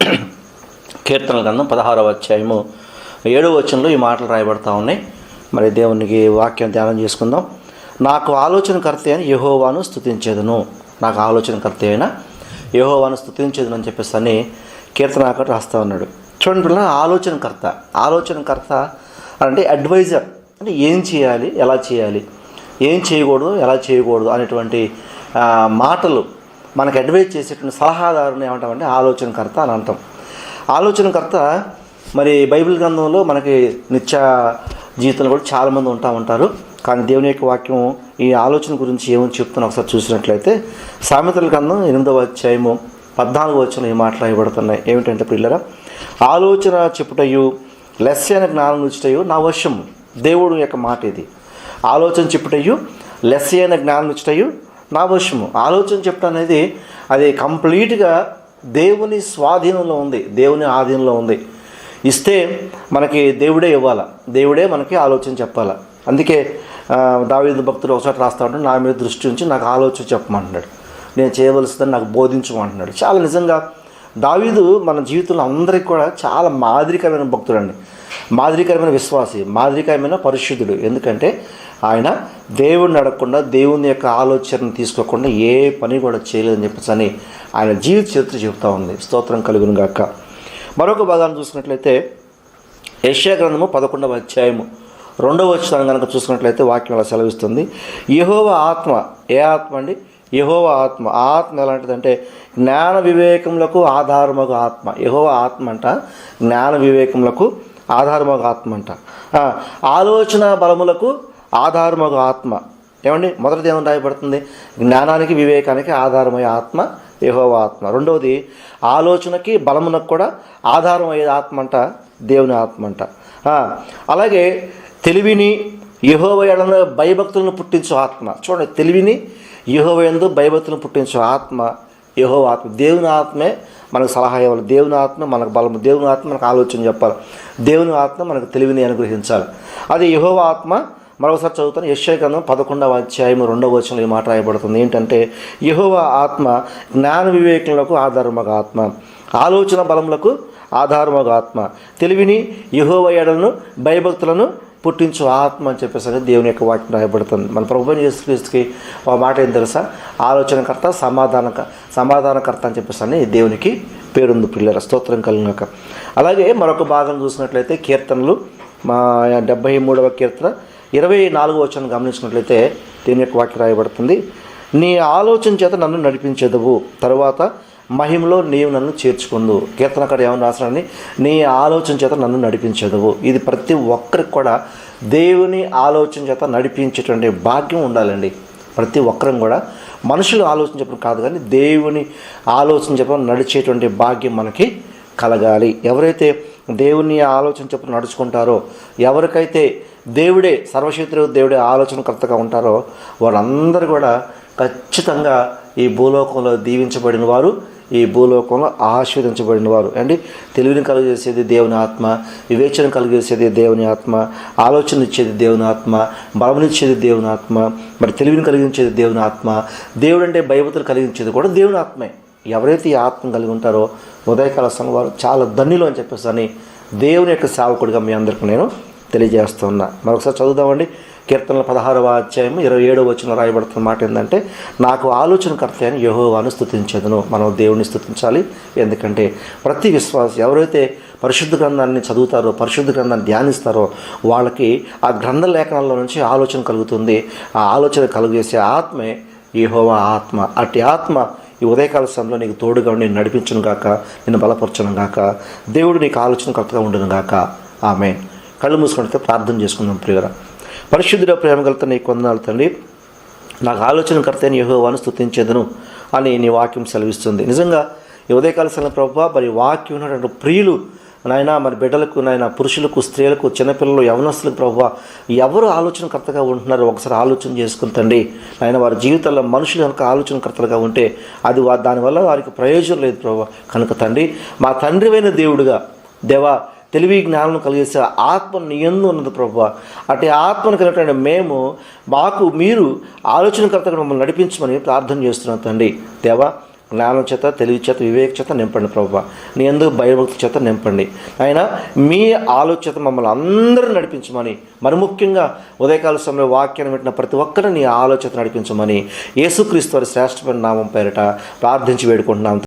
కీర్తన గ్రంథం పదహారవ అధ్యాయము ఏడవ వచనంలో ఈ మాటలు రాయబడతా ఉన్నాయి. మరి దేవునికి వాక్యం ధ్యానం చేసుకుందాం. నాకు ఆలోచనకర్త అయిన యహోవాను స్థుతించేదను నాకు ఆలోచనకర్త అయిన యహోవాను స్థుతించేదను అని చెప్పేసి అని కీర్తనాకర్ రాస్తా ఉన్నాడు. చూడండి పిల్లల ఆలోచనకర్త. ఆలోచనకర్త అంటే అడ్వైజర్ అంటే ఏం చేయాలి ఎలా చేయాలి ఏం చేయకూడదు ఎలా చేయకూడదు అనేటువంటి మాటలు మనకు అడ్వైజ్ చేసేటువంటి సలహాదారుని ఏమంటామంటే ఆలోచనకర్త అని అంటాం. ఆలోచనకర్త మరి బైబిల్ గ్రంథంలో మనకి నిత్య జీవితంలో కూడా చాలామంది ఉంటా ఉంటారు. కానీ దేవుని యొక్క వాక్యం ఈ ఆలోచన గురించి ఏమని చెప్తున్నా ఒకసారి చూసినట్లయితే సామెతల గ్రంథం ఎనిమిదవ అధ్యాయము పద్నాలుగు వచ్చిన ఈ మాటలు ఏమిటంటే పిల్లరా ఆలోచన చెప్పుటయు లెస్సైన జ్ఞానం నుంచుటయు నా వశము. దేవుడు యొక్క మాట ఇది. ఆలోచన చెప్పుటయు లెస్సైన జ్ఞానం నుంచుటయు నా వశము ఆలోచన చెప్పడం అనేది అది కంప్లీట్గా దేవుని స్వాధీనంలో ఉంది. దేవుని ఆధీనంలో ఉంది. ఇస్తే మనకి దేవుడే ఇవ్వాల. దేవుడే మనకి ఆలోచన చెప్పాల. అందుకే దావేది దావీదు భక్తుడు ఒకసారి రాస్తా ఉంటే నా మీద దృష్టి ఉంచి నాకు ఆలోచన చెప్పమంటున్నాడు. నేను చేయవలసిందని నాకు బోధించమంటున్నాడు. చాలా నిజంగా దావీదు మన జీవితంలో అందరికీ కూడా చాలా మాదిరికరమైన భక్తుడండి. మాదిరికరమైన విశ్వాసి మాదిరికరమైన పరిశుద్ధుడు. ఎందుకంటే ఆయన దేవుడిని అడగకుండా దేవుని యొక్క ఆలోచనను తీసుకోకుండా ఏ పని కూడా చేయలేదని చెప్పేసి అని ఆయన జీవిత చరిత్ర చెబుతూ ఉంది. స్తోత్రం కలుగును గాక. మరొక భాగాన్ని చూసినట్లయితే యశ్యా గ్రంథము పదకొండవ అధ్యాయము రెండవ వచ్చిన కనుక చూసుకున్నట్లయితే వాక్యం అలా సెలవిస్తుంది. యహోవ ఆత్మ ఏ ఆత్మ అండి? యహోవ ఆత్మ. ఆత్మ ఎలాంటిదంటే జ్ఞాన వివేకములకు ఆధారమగు ఆత్మ. యహోవ ఆత్మ అంట జ్ఞాన వివేకములకు ఆధారమగు ఆత్మ అంట ఆలోచన బలములకు ఆధారమగు ఆత్మ. ఏమండి? మొదటిది ఏమని రాయబడుతుంది? జ్ఞానానికి వివేకానికి ఆధారమయ్యే ఆత్మ యహోవ ఆత్మ. రెండవది ఆలోచనకి బలమునకు కూడా ఆధారం ఆత్మ అంట దేవుని ఆత్మ అంట అలాగే తెలివిని యహోవ ఎడల భయభక్తులను పుట్టించు ఆత్మ. చూడండి తెలివిని యహోవ ఎందు భయభక్తులను పుట్టించు ఆత్మ యహోవ ఆత్మ. దేవుని ఆత్మే మనకు సలహా ఇవ్వాలి. దేవుని ఆత్మ మనకు బలము దేవుని ఆత్మ మనకు ఆలోచన చెప్పాలి. దేవుని ఆత్మ మనకు తెలివిని అనుగ్రహించాలి. అది యహోవ ఆత్మ మరొకసారి చదువుతాను. యశ్య పదకొండవ అధ్యాయం రెండవ వచనంలో ఈ మాట రాయబడుతుంది. ఏంటంటే యహోవ ఆత్మ జ్ఞాన వివేకములకు ఆధారమగ ఆత్మ. ఆలోచన బలములకు ఆధారమగ ఆత్మ. తెలివిని యహోవ ఎడలను భయభక్తులను పుట్టించు ఆత్మ అని చెప్పేసి అనేది దేవుని యొక్క వాక్యం రాయబడుతుంది. మన ప్రభుత్వం యేసుక్రీస్తుకి ఒక మాట ఏం తెలుసా? ఆలోచనకర్త సమాధానక సమాధానకర్త అని చెప్పేసి అని దేవునికి పేరుంది పిల్లల స్తోత్రం కలిగినాక. అలాగే మరొక భాగం చూసినట్లయితే కీర్తనలు మా డెబ్బై మూడవ కీర్తన ఇరవై నాలుగవ వచనం గమనించినట్లయితే దేవుని యొక్క వాక్యం రాయబడుతుంది. నీ ఆలోచన చేత నన్ను నడిపించదవు. తరువాత మహిమలో నీవు నన్ను చేర్చుకుందు. కీర్తనకాడు ఏమని రాసినని నీ ఆలోచన చేత నన్ను నడిపించదు ఇది ప్రతి ఒక్కరికి కూడా దేవుని ఆలోచన చేత నడిపించేటువంటి భాగ్యం ఉండాలండి. ప్రతి ఒక్కరం కూడా మనుషులు ఆలోచన చెప్పడం కాదు కానీ దేవుని ఆలోచన చెప్పడం నడిచేటువంటి భాగ్యం మనకి కలగాలి. ఎవరైతే దేవుని ఆలోచన చెప్పు నడుచుకుంటారో ఎవరికైతే దేవుడే సర్వశక్తుడు దేవుడే ఆలోచనకర్తగా ఉంటారో వారందరూ కూడా ఖచ్చితంగా ఈ భూలోకంలో దీవించబడిన వారు ఈ భూలోకంలో ఆశీర్వదించబడిన వారు. అండి తెలివిని కలుగజేసేది దేవుని ఆత్మ వివేచన కలుగజేసేది దేవుని ఆత్మ ఆలోచన ఇచ్చేది దేవుని ఆత్మ బలమునిచ్చేది దేవుని ఆత్మ మరి తెలివిని కలిగించేది దేవుని ఆత్మ దేవుడు అంటే భయభూతులు కలిగించేది కూడా దేవుని ఆత్మే. ఎవరైతే ఈ ఆత్మ కలిగి ఉంటారో ఉదయకాల సంఘం వారు చాలా ధన్యులు అని చెప్పేసి అని దేవుని యొక్క సేవకుడిగా మీ అందరికీ నేను తెలియజేస్తున్నా. మరొకసారి చదువుదామండి. కీర్తనల పదహారవ అధ్యాయం ఇరవై ఏడవ వచ్చిన రాయబడుతున్న మాట ఏంటంటే నాకు ఆలోచనకర్త అని యహోవాను స్థుతించదును మనం దేవుని స్థుతించాలి ఎందుకంటే ప్రతి విశ్వాసం ఎవరైతే పరిశుద్ధ గ్రంథాన్ని చదువుతారో పరిశుద్ధ గ్రంథాన్ని ధ్యానిస్తారో వాళ్ళకి ఆ గ్రంథ లేఖనాల్లో నుంచి ఆలోచన కలుగుతుంది. ఆ ఆలోచన కలుగజేసే ఆత్మే యహోవా ఆత్మ. అట్టి ఆత్మ ఈ ఉదయకాల సమయంలో నీకు తోడుగా నేను నడిపించను గాక నేను బలపరచను గాక. దేవుడు నీకు ఆలోచన కరెక్ట్గా ఉండను గాక. ఆమె కళ్ళు మూసుకుంటే ప్రార్థన చేసుకుందాం ప్రియరా పరిశుద్ధుడ ప్రేమగలత నీకు వందనాలు తండ్రి. నాకు ఆలోచన కర్తని యహోవాను స్థుతించేదను అని నీ వాక్యం సెలవిస్తుంది. నిజంగా ఈ ఉదయకాల ప్రభావ మరి వాక్యం ఉన్నటువంటి ప్రియులు నాయన మరి బిడ్డలకు నాయన పురుషులకు స్త్రీలకు చిన్నపిల్లలు యవనస్తులకు ప్రభావ ఎవరు ఆలోచనకర్తగా ఉంటున్నారో ఒకసారి ఆలోచన చేసుకుంటండి ఆయన వారి జీవితాల్లో మనుషులు కనుక ఆలోచనకర్తలుగా ఉంటే అది దానివల్ల వారికి ప్రయోజనం లేదు ప్రభు. కనుక తండ్రి మా తండ్రివైన దేవుడుగా దేవా తెలివి జ్ఞానం కలిగేసే ఆత్మ నియందు ఉన్నది ప్రభు అటు ఆత్మను కలిగినటువంటి మేము మాకు మీరు ఆలోచనకర్తగా మమ్మల్ని నడిపించమని ప్రార్థన చేస్తున్నాం తండ్రి. దేవా జ్ఞానం చేత తెలివి చేత వివేక చేత నింపండి ప్రభు నీ ఎందుకు భయభక్తి చేత నింపండి. ఆయన మీ ఆలోచన మమ్మల్ని అందరూ నడిపించమని మరి ముఖ్యంగా ఉదయకాల సమయంలో వాక్యాన్ని పెట్టిన ప్రతి ఒక్కరిని నీ ఆలోచన నడిపించమని యేసుక్రీస్తు వారి శ్రేష్టమైన నామం పేరిట ప్రార్థించి వేడుకుంటున్నాం